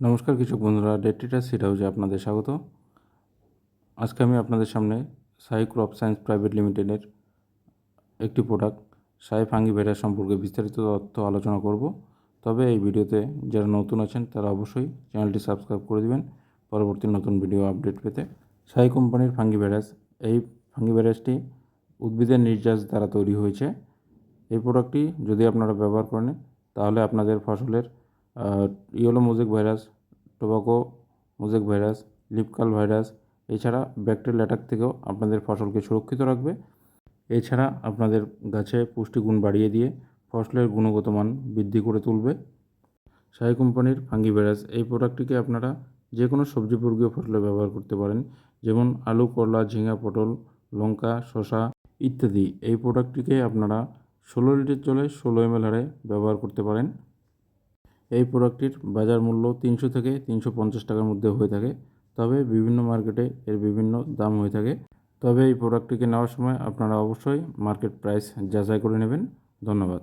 নমস্কার কৃষক বন্ধুরা ডেট্রিটাস সিট হাউসে আপনাদের স্বাগত। আজকে আমি আপনাদের সামনে সাই ক্রপ সায়েন্স প্রাইভেট লিমিটেডের একটি প্রোডাক্ট সাই ফাঙ্গি ভেড়া সম্পর্কে বিস্তারিত তথ্য আলোচনা করব। তবে এই ভিডিওতে যারা নতুন আছেন, তারা অবশ্যই চ্যানেলটি সাবস্ক্রাইব করে দিবেন। পরবর্তী নতুন ভিডিও আপডেট পেতে সাই কোম্পানির ফাঙ্গি ভেরাস এই ফাঙ্গি ভেরাসটি উদ্ভিদের নির্যাস দ্বারা তৈরি হয়েছে। এই প্রোডাক্টটি যদি আপনারা ব্যবহার করেন, তাহলে আপনাদের ফসলের yellow mosaic virus tobacco mosaic virus leaf curl virus এছাড়া ব্যাকটেরিয়াল অ্যাটাক থেকেও আপনাদের ফসলকে সুরক্ষিত রাখবে। এছাড়া আপনাদের গাছে পুষ্টিগুণ বাড়িয়ে দিয়ে ফসলের গুণগত মান বৃদ্ধি করে তুলবে। সাই কোম্পানির ফাঙ্গি ভাইরাস এই প্রোডাক্টটিকে আপনারা যে কোনো সবজিবর্গীয় ফসলে ব্যবহার করতে পারেন, যেমন আলু, করলা, ঝিঙা, পটল, লঙ্কা, শসা ইত্যাদি। এই প্রোডাক্টটিকে আপনারা ষোলো লিটার জলে ষোলো এম হারে ব্যবহার করতে পারেন। এই প্রোডাক্টটির বাজার মূল্য তিনশো থেকে তিনশো পঞ্চাশ টাকার মধ্যে হয়ে থাকে। তবে বিভিন্ন মার্কেটে এর বিভিন্ন দাম হয়ে থাকে। তবে এই প্রোডাক্টটিকে নেওয়ার সময় আপনারা অবশ্যই মার্কেট প্রাইস যাচাই করে নেবেন। ধন্যবাদ।